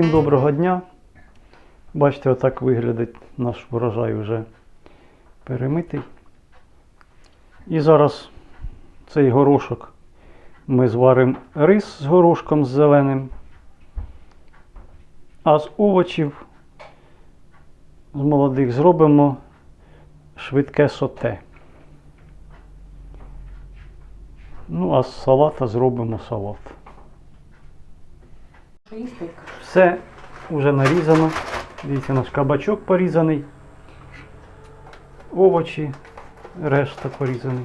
Всім доброго дня. Бачите, отак виглядить наш врожай вже перемитий. І зараз цей горошок ми зваримо рис з горошком з зеленим. А з овочів з молодих зробимо швидке соте. Ну, а з салата зробимо салат. Все вже нарізано. Дивіться, наш кабачок порізаний. Овочі, решта порізаний.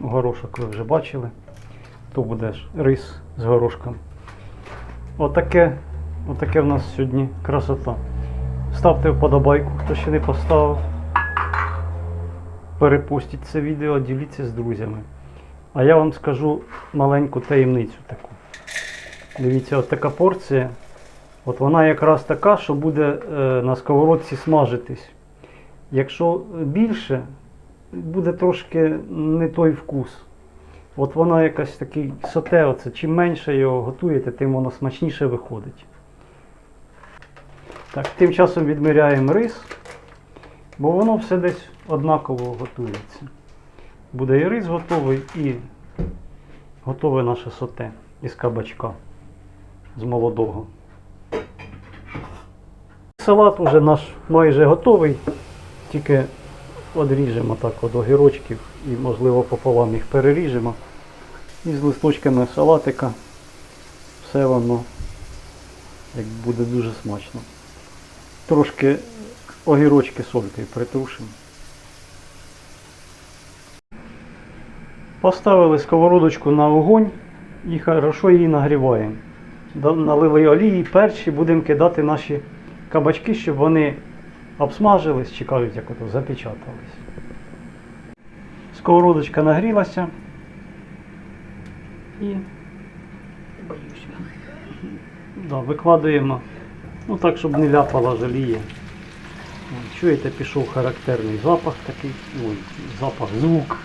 Горошок ви вже бачили. То буде ж рис з горошком. Отаке, отаке в нас сьогодні красота. Ставте вподобайку, хто ще не поставив. Перепустіть це відео, діліться з друзями. А я вам скажу маленьку таємницю таку. Дивіться, от така порція. От вона якраз така, що буде е, на сковородці смажитись. Якщо більше, буде трошки не той вкус. От вона якась такий соте, оце. чим менше його готуєте, тим воно смачніше виходить. Так, тим часом відміряємо рис, бо воно все десь однаково готується. Буде і рис готовий, і готове наше соте із кабачка з молодого. Салат уже наш майже готовий, тільки одріжемо так от огірочків і, можливо, пополам їх переріжемо. І з листочками салатика все воно як буде дуже смачно. Трошки огірочки солькою притрушимо. Поставили сковородочку на огонь і хорошо її нагріваємо. Налили олії, перші будемо кидати наші кабачки, щоб вони обсмажились, чи кажуть, як ото запечатались. Сковородочка нагрілася. І да, викладаємо, ну так, щоб не ляпала жаліє. Чуєте, пішов характерний запах такий, ой, запах, звук.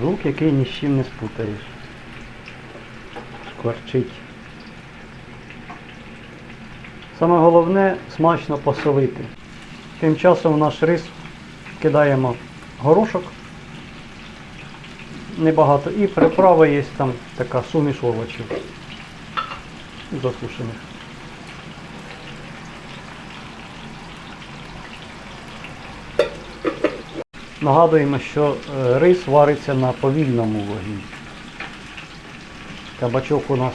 Звук, який ні з чим не спутаєш. Шкварчить. Саме головне смачно посолити. Тим часом в наш рис кидаємо горошок. Небагато. І приправа є там така суміш овочів. Засушених. Нагадуємо, що е, рис вариться на повільному вогні. Кабачок у нас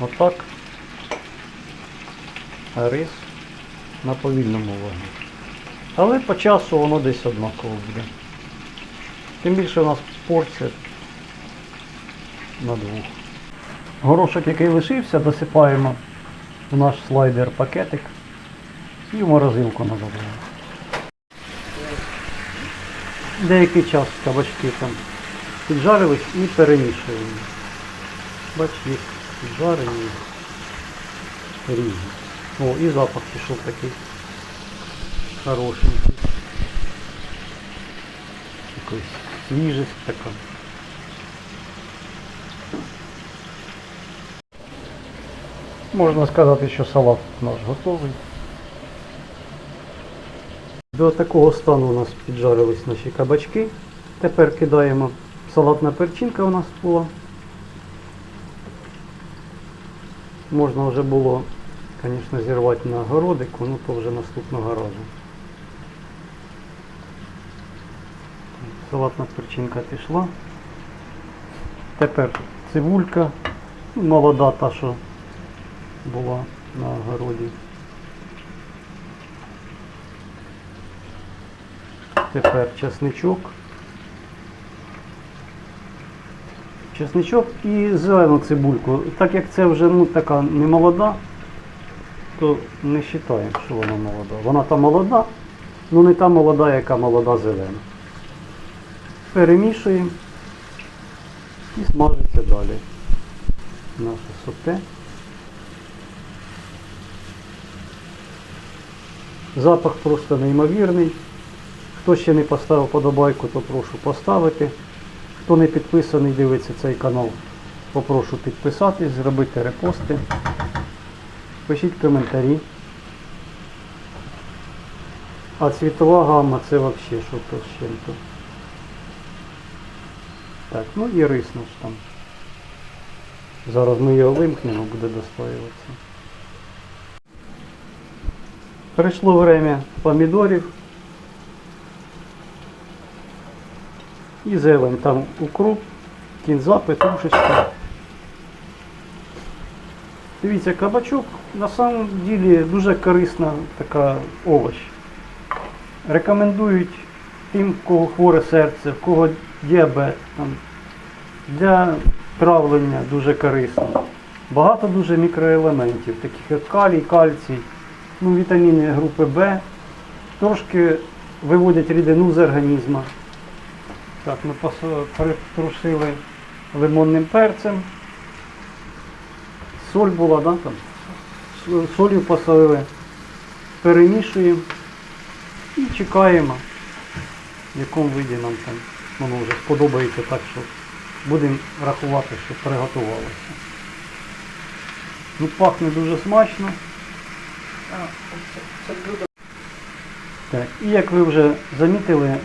отак, а рис на повільному вогні. Але по часу воно десь однаково буде. Тим більше у нас порція на двох. Горошок, який лишився, досипаємо в наш слайдер пакетик і в морозилку надаємо. Деякий час кабачки там піджарились і перемішуємо. Бач, їх піджарені різні. О, і запах пішов такий хорошенький. Якась свіжість така. Можна сказати, що салат наш готовий. До такого стану у нас піджарились наші кабачки. Тепер кидаємо салатна перчинка у нас була. Можна вже було, звісно, зірвати на городику, ну то вже наступного разу. Салатна перчинка пішла. Тепер цибулька, молода та, що була на городі. Тепер чесничок. Чесничок і зелену цибульку. Так як це вже ну, така не молода, то не вважаємо, що вона молода. Вона та молода, але не та молода, яка молода зелена. Перемішуємо і смажиться далі. Наше соте. Запах просто неймовірний. Хто ще не поставив подобайку, то прошу поставити. Хто не підписаний, дивиться цей канал, попрошу підписатись, зробити репости. Пишіть коментарі. А цвітова гамма це взагалі що то з чим-то. Так, ну і рис наш там. Зараз ми його вимкнемо, буде достоюватися. Прийшло время помідорів. І зелень. Там укроп, кінза, петрушечка. Дивіться, кабачок на самом ділі дуже корисна така овоч. Рекомендують тим, кого хворе серце, в кого діабет. Там, для травлення дуже корисно. Багато дуже мікроелементів, таких як калій, кальцій, ну, вітаміни групи В. Трошки виводять рідину з організму. Так, ми притрушили лимонним перцем. Соль була, да, там? Солью посолили. Перемішуємо і чекаємо, в якому виді нам там воно вже сподобається так, що будемо рахувати, що приготувалося. Ну, пахне дуже смачно. Так, і як ви вже замітили,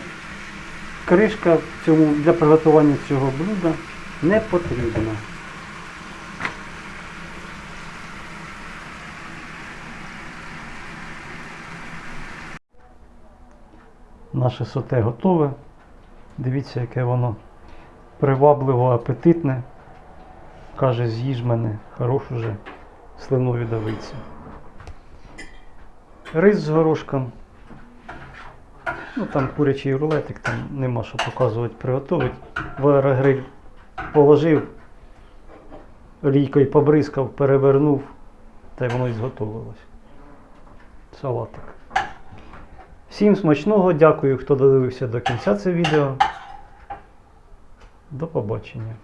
кришка цьому, для приготування цього блюда не потрібна. Наше соте готове. Дивіться, яке воно привабливо, апетитне. Каже, з'їж мене, хорош уже слину віддавиться. Рис з горошком. Ну там курячий рулетик, там нема що показувати, приготувати. В аерогриль положив, олійкою побризкав, перевернув, та й воно і зготовилось. Салатик. Всім смачного, дякую, хто додивився до кінця це відео. До побачення.